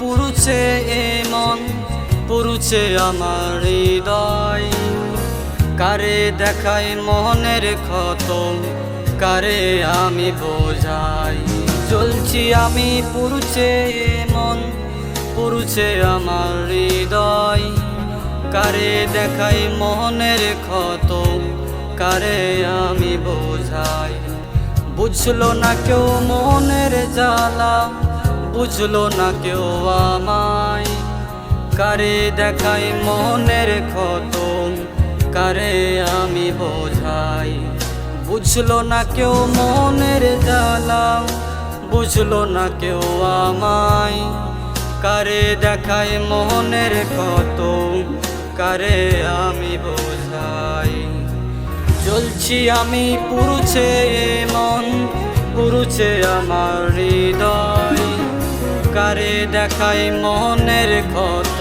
পুরুছে এ মন পুরুছে আমার হৃদয়। কারে দেখাই মনের ক্ষত, কারে আমি বোঝাই। চলছি আমি পুরুছে এ মন পুরুছে আমার হৃদয়। কারে দেখাই মনের ক্ষত, কারে আমি বোঝাই। বুঝলো না কেউ মনের জ্বালা বুঝলো না কেউ আমায়। কারে দেখাই মনের ক্ষত কারে আমি বোঝাই। বুঝলো না কেউ মনের জ্বালা, বুঝলো না কেউ আমায়। কারে দেখাই মনের ক্ষত কারে আমি বোঝাই। চলছি আমি পুরুছে মন পুরুছে আমার কারে দেখাই মনের ক্ষত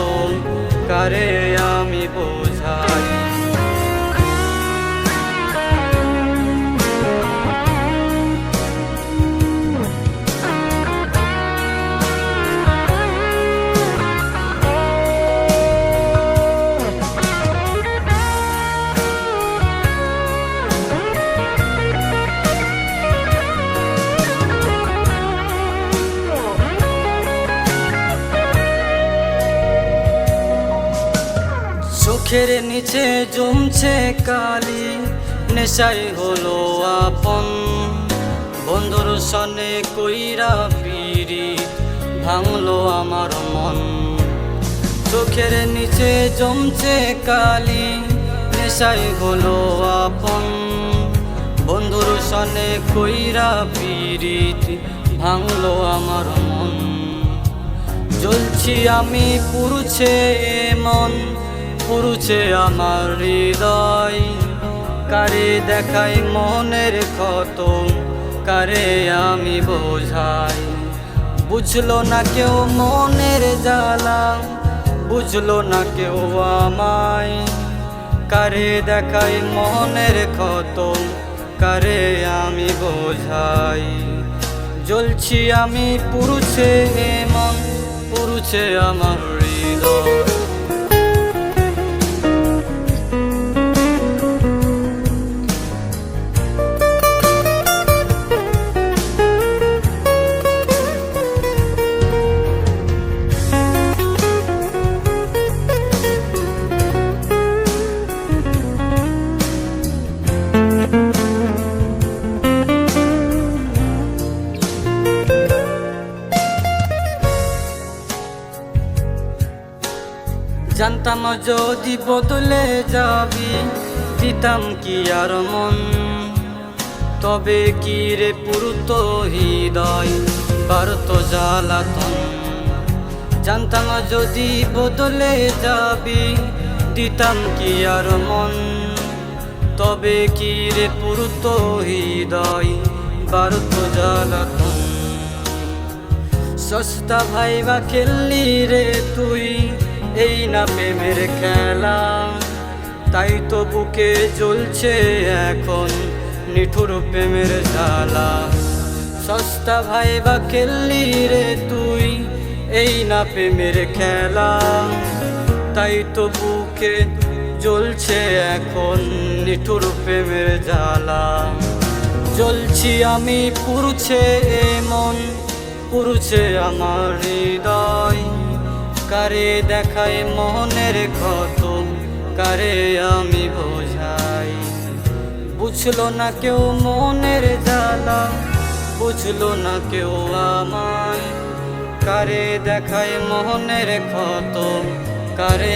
কারে আমি বোঝাই চোখের নিচে জমছে কালি নেশাই হলো আপন। বন্ধুর সনে কইরা পিড়ি ভাঙলো আমার মন। চোখের নিচে জমছে কালি নেশাই হলো আপন। বন্ধুর সনে কইরা পিড়ি ভাঙলো আমার মন। জ্বলছি আমি পুরুছে মন পুরুছে আমার হৃদয়, কারে দেখাই মনের ক্ষত, কারে আমি বোঝাই। বুঝলো না কেউ মনের জ্বালা, বুঝলো না কেউ আমায়। কারে দেখাই মনের ক্ষত, কারে আমি বোঝাই। জ্বলছি আমি পুরুছে মন পুরুছে আমার হৃদয়। জানতাম যদি বদলে যাবি, দিতাম কি আর মন? তবে কি রে পুরুত হৃদয়, বারত জ্বালাতন। জানতাম যদি বদলে যাবি, দিতাম কি আর মন? তবে কি রে পুরুত হৃদয়, বারত জ্বালাতন। সস্তা ভাইবা খেললি রে তুই এই প্রেমের খেলা। তাই তো বুকে জ্বলছে এখন নিঠুর প্রেমের জ্বালা। সস্তা ভাই বা খেললি রে তুই, এই না প্রেমের খেলা। তাই তো বুকে জ্বলছে এখন নিঠুর প্রেমের জ্বালা। জ্বলছি আমি পুরুছে মন পুরুছে আমার হৃদয়। কারে দেখায় মনের কত কারে আমি বোঝাই। বুঝলো না কেউ মনের জ্বালা, বুঝলো না কেউ আমায়। কারে দেখায় মনের কত কারে